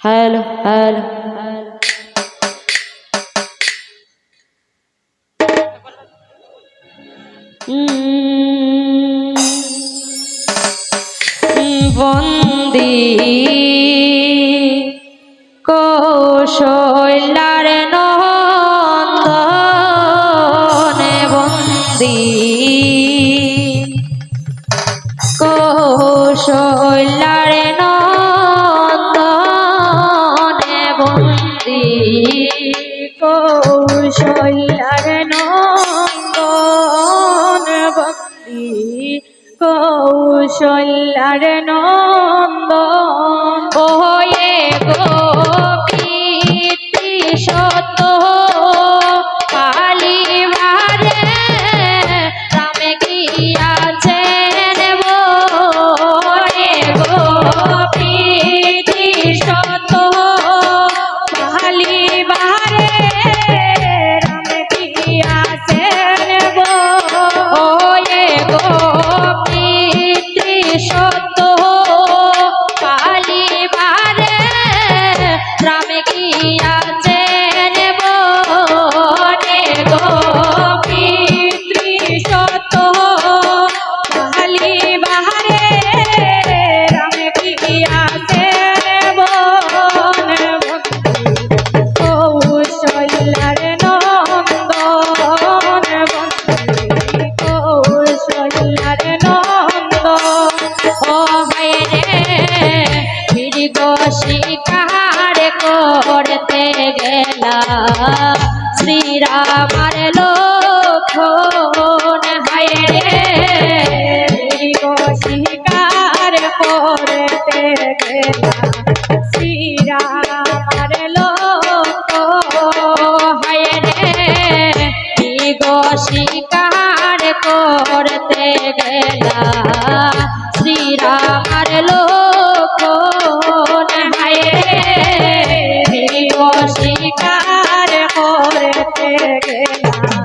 Hello hello. বন্দি কৌশলার নন্দনে বন্দী কৌশল কৌশল্যার নন্দ হয়ে গো শিকার করতে গেলা শ্রীরামার লোক শিকার করতে গেলা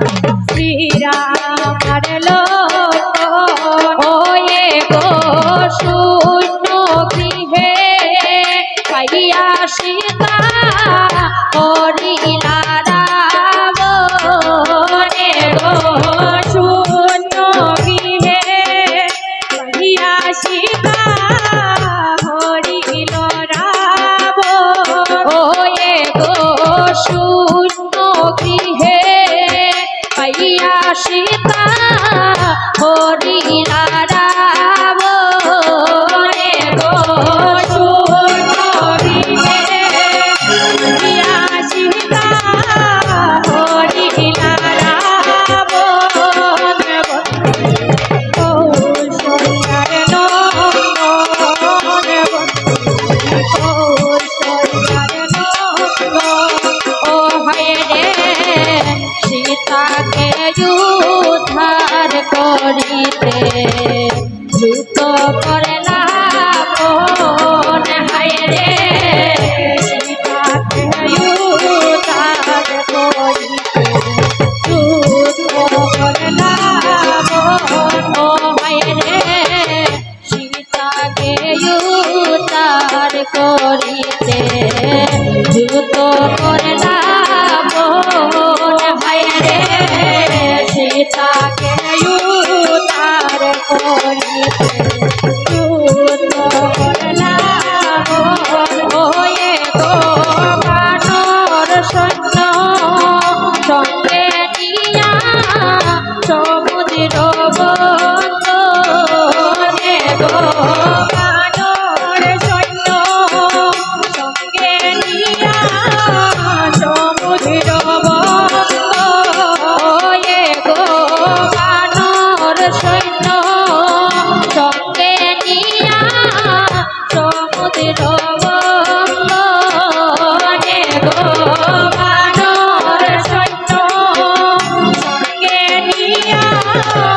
তাকে উদ্ধার করিতে। Yeah.